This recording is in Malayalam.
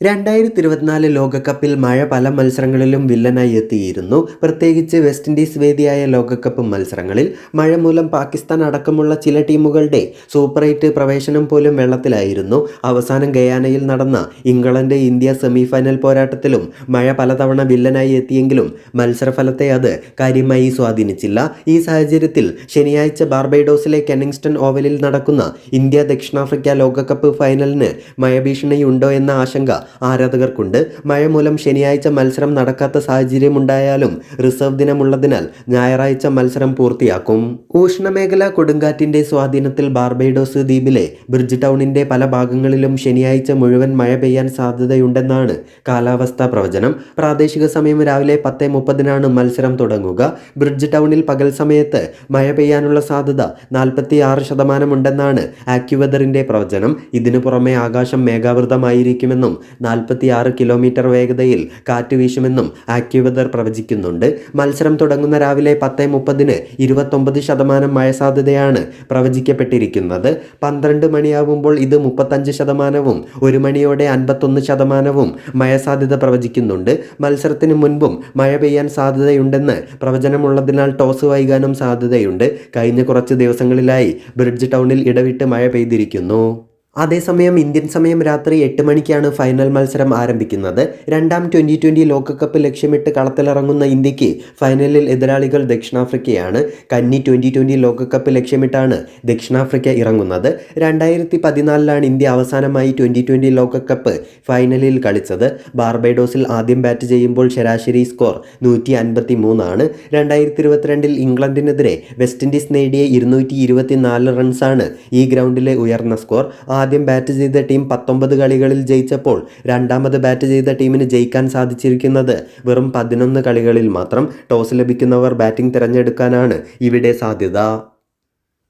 രണ്ടായിരത്തി ഇരുപത്തിനാല് ലോകകപ്പിൽ മഴ പല മത്സരങ്ങളിലും വില്ലനായി എത്തിയിരുന്നു. പ്രത്യേകിച്ച് വെസ്റ്റ് ഇൻഡീസ് വേദിയായ ലോകകപ്പ് മത്സരങ്ങളിൽ മഴ മൂലം പാകിസ്ഥാൻ അടക്കമുള്ള ചില ടീമുകളുടെ സൂപ്പർ എയ്റ്റ് പ്രവേശനം പോലും വെള്ളത്തിലായിരുന്നു. അവസാനം ഗയാനയിൽ നടന്ന ഇംഗ്ലണ്ട് ഇന്ത്യ സെമിഫൈനൽ പോരാട്ടത്തിലും മഴ പലതവണ വില്ലനായി എത്തിയെങ്കിലും മത്സരഫലത്തെ അത് കാര്യമായി സ്വാധീനിച്ചില്ല. ഈ സാഹചര്യത്തിൽ ശനിയാഴ്ച ബാർബൈഡോസിലെ കെനിങ്സ്റ്റൺ ഓവലിൽ നടക്കുന്ന ഇന്ത്യ ദക്ഷിണാഫ്രിക്ക ലോകകപ്പ് ഫൈനലിന് മഴ ഭീഷണിയുണ്ടോ എന്ന ആശങ്ക ആരാധകർക്കുണ്ട്. മഴ മൂലം ശനിയാഴ്ച മത്സരം നടക്കാത്ത സാഹചര്യമുണ്ടായാലും റിസർവ് ദിനമുള്ളതിനാൽ ഞായറാഴ്ച മത്സരം പൂർത്തിയാക്കും. ഊഷ്ണമേഖലാ കൊടുങ്കാറ്റിന്റെ സ്വാധീനത്തിൽ ബാർബൈഡോസ് ദ്വീപിലെ ബ്രിഡ്ജ് ടൗണിന്റെ പല ഭാഗങ്ങളിലും ശനിയാഴ്ച മുഴുവൻ മഴ പെയ്യാൻ സാധ്യതയുണ്ടെന്നാണ് കാലാവസ്ഥാ പ്രവചനം. പ്രാദേശിക സമയം രാവിലെ പത്ത് മുപ്പതിനാണ് മത്സരം തുടങ്ങുക. ബ്രിഡ്ജ് ടൗണിൽ പകൽ സമയത്ത് മഴ പെയ്യാനുള്ള സാധ്യത നാൽപ്പത്തി ആറ് ശതമാനമുണ്ടെന്നാണ് ആക്യുവെതറിന്റെ പ്രവചനം. ഇതിനു പുറമെ ആകാശം മേഘാവൃതമായിരിക്കുമെന്നും നാൽപ്പത്തി ആറ് കിലോമീറ്റർ വേഗതയിൽ കാറ്റ് വീശുമെന്നും ആക്യുവെതർ പ്രവചിക്കുന്നുണ്ട്. മത്സരം തുടങ്ങുന്ന രാവിലെ പത്ത് മുപ്പതിന് ഇരുപത്തൊമ്പത് ശതമാനം മഴ സാധ്യതയാണ് പ്രവചിക്കപ്പെട്ടിരിക്കുന്നത്. പന്ത്രണ്ട് മണിയാവുമ്പോൾ ഇത് മുപ്പത്തഞ്ച് ശതമാനവും ഒരു മണിയോടെ അൻപത്തൊന്ന് ശതമാനവും മഴ സാധ്യത പ്രവചിക്കുന്നുണ്ട്. മത്സരത്തിന് മുൻപും മഴ പെയ്യാൻ സാധ്യതയുണ്ടെന്ന് പ്രവചനമുള്ളതിനാൽ ടോസ് വൈകാനും സാധ്യതയുണ്ട്. കഴിഞ്ഞ കുറച്ച് ദിവസങ്ങളിലായി ബ്രിഡ്ജ് ടൗണിൽ ഇടവിട്ട് മഴ പെയ്തിരിക്കുന്നു. അതേസമയം ഇന്ത്യൻ സമയം രാത്രി എട്ട് മണിക്കാണ് ഫൈനൽ മത്സരം ആരംഭിക്കുന്നത്. രണ്ടാം ട്വന്റി ട്വന്റി ലോകകപ്പ് ലക്ഷ്യമിട്ട് കളത്തിലിറങ്ങുന്ന ഇന്ത്യയ്ക്ക് ഫൈനലിൽ എതിരാളികൾ ദക്ഷിണാഫ്രിക്കയാണ്. കന്നി ട്വന്റി ട്വന്റി ലോകകപ്പ് ലക്ഷ്യമിട്ടാണ് ദക്ഷിണാഫ്രിക്ക ഇറങ്ങുന്നത്. രണ്ടായിരത്തി പതിനാലിലാണ് ഇന്ത്യ അവസാനമായി ട്വന്റി ട്വന്റി ലോകകപ്പ് ഫൈനലിൽ കളിച്ചത്. ബാർബൈഡോസിൽ ആദ്യം ബാറ്റ് ചെയ്യുമ്പോൾ ശരാശരി സ്കോർ നൂറ്റി അൻപത്തി മൂന്നാണ് രണ്ടായിരത്തി ഇരുപത്തിരണ്ടിൽ ഇംഗ്ലണ്ടിനെതിരെ വെസ്റ്റ് ഇൻഡീസ് നേടിയ ഇരുന്നൂറ്റി ഇരുപത്തിനാല് റൺസാണ് ഈ ഗ്രൗണ്ടിലെ ഉയർന്ന സ്കോർ ആദ്യം ബാറ്റ് ചെയ്ത ടീം പത്തൊമ്പത് കളികളിൽ ജയിച്ചപ്പോൾ രണ്ടാമത് ബാറ്റ് ചെയ്ത ടീമിന് ജയിക്കാൻ സാധിച്ചിരിക്കുന്നത് വെറും പതിനൊന്ന് കളികളിൽ മാത്രം ടോസ് ലഭിക്കുന്നവർ ബാറ്റിംഗ് തിരഞ്ഞെടുക്കാനാണ് ഇവിടെ സാധ്യത.